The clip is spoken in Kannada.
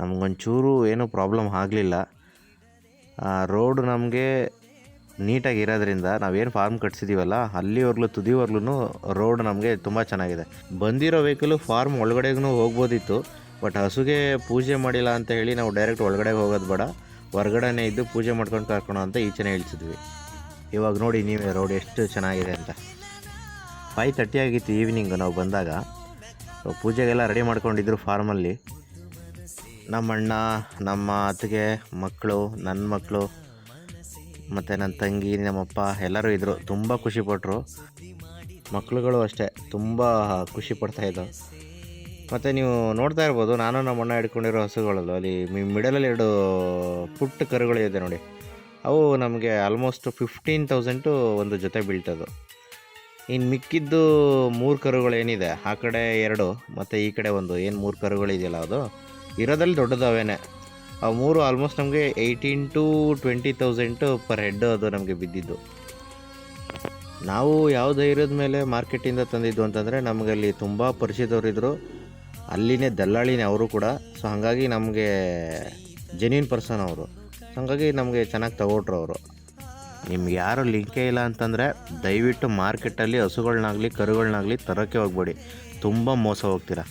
ನಮಗೊಂಚೂರು ಏನೂ ಪ್ರಾಬ್ಲಮ್ ಆಗಲಿಲ್ಲ. ರೋಡ್ ನಮಗೆ ನೀಟಾಗಿ ಇರೋದ್ರಿಂದ ನಾವೇನು ಫಾರ್ಮ್ ಕಟ್ಸಿದ್ದೀವಲ್ಲ ಅಲ್ಲಿವರೆಗೂ ತುದಿವರೆಗೂ ರೋಡ್ ನಮಗೆ ತುಂಬ ಚೆನ್ನಾಗಿದೆ. ಬಂದಿರೋ ವೆಹಿಕಲು ಫಾರ್ಮ್ ಒಳಗಡೆಗೂ ಹೋಗ್ಬೋದಿತ್ತು, ಬಟ್ ಹಸುಗೆ ಪೂಜೆ ಮಾಡಿಲ್ಲ ಅಂತ ಹೇಳಿ ನಾವು ಡೈರೆಕ್ಟ್ ಒಳಗಡೆ ಹೋಗೋದು ಬೇಡ. ಹೊರ್ಗಡೆನೇ ಇದ್ದು ಪೂಜೆ ಮಾಡ್ಕೊಂಡು ಕರ್ಕೊಳೋ ಅಂತ ಈಚೆನೇ ಇಳಿಸಿದ್ವಿ. ಇವಾಗ ನೋಡಿ ನೀವೇ ರೋಡ್ ಎಷ್ಟು ಚೆನ್ನಾಗಿದೆ ಅಂತ. ಫೈವ್ ತರ್ಟಿ ಆಗಿತ್ತು ಈವ್ನಿಂಗ್ ನಾವು ಬಂದಾಗ. ಪೂಜೆಗೆಲ್ಲ ರೆಡಿ ಮಾಡ್ಕೊಂಡಿದ್ರು ಫಾರ್ಮಲ್ಲಿ. ನಮ್ಮ ಅಣ್ಣ ನಮ್ಮ ಅತ್ತಿಗೆ, ಮಕ್ಕಳು ನನ್ನ ಮಕ್ಕಳು ಮತ್ತು ನನ್ನ ತಂಗಿ, ನಮ್ಮಪ್ಪ ಎಲ್ಲರೂ ಇದ್ದರು ತುಂಬ ಖುಷಿಪಟ್ಟರು ಮಕ್ಕಳುಗಳು ಅಷ್ಟೇ. ತುಂಬ ಖುಷಿ ಪಡ್ತಾಯಿದ್ದು ಮತ್ತು ನೀವು ನೋಡ್ತಾ ಇರ್ಬೋದು, ನಾನು ನಮ್ಮ ಅಣ್ಣ ಹಿಡ್ಕೊಂಡಿರೋ ಹಸುಗಳಲ್ಲೂ, ಅಲ್ಲಿ ಮಿಡಲಲ್ಲಿ ಎರಡು ಪುಟ್ಟ ಕರುಗಳು ಇದೆ ನೋಡಿ. ಅವು ನಮಗೆ ಆಲ್ಮೋಸ್ಟ್ ಫಿಫ್ಟೀನ್ ತೌಸಂಟು ಒಂದು ಜೊತೆ ಬೀಳ್ತದು. ಇನ್ನು ಮಿಕ್ಕಿದ್ದು ಮೂರು ಕರುಗಳು ಏನಿದೆ ಆ ಕಡೆ ಎರಡು, ಮತ್ತು ಈ ಕಡೆ ಒಂದು. ಏನು ಮೂರು ಕರುಗಳಿದೆಯಲ್ಲ ಅದು? ಇರೋದ್ರಲ್ಲಿ ದೊಡ್ಡದವೇನೆ. ಆ ಮೂರು ಆಲ್ಮೋಸ್ಟ್ ನಮಗೆ eighteen to twenty thousand per head ಅದು ನಮಗೆ ಬಿದ್ದಿದ್ದು. ನಾವು ಯಾವ ಧೈರ್ಯದ ಮೇಲೆ ಮಾರ್ಕೆಟಿಂದ ತಂದಿದ್ದು ಅಂತಂದರೆ ನಮಗಲ್ಲಿ ತುಂಬ ಪರಿಚಯದವರಿದ್ದರು ಅಲ್ಲಿನೇ ದಲ್ಲಾಳಿನೇ ಅವರು ಕೂಡ. ಸೊ ಹಾಗಾಗಿ ನಮಗೆ ಜೆನ್ಯೂನ್ ಪರ್ಸನ್ ಅವರು. ಹಾಗಾಗಿ ನಮಗೆ ಚೆನ್ನಾಗಿ ತಗೊಟ್ರು ಅವರು. ನಿಮ್ಗೆ ಯಾರು ಲಿಂಕೇ ಇಲ್ಲ ಅಂತಂದರೆ ದಯವಿಟ್ಟು ಮಾರ್ಕೆಟಲ್ಲಿ ಹಸುಗಳನ್ನಾಗಲಿ ಕರುಗಳನ್ನಾಗಲಿ ತರೋಕ್ಕೆ ಹೋಗ್ಬೇಡಿ. ತುಂಬ ಮೋಸ ಹೋಗ್ತೀರಾ.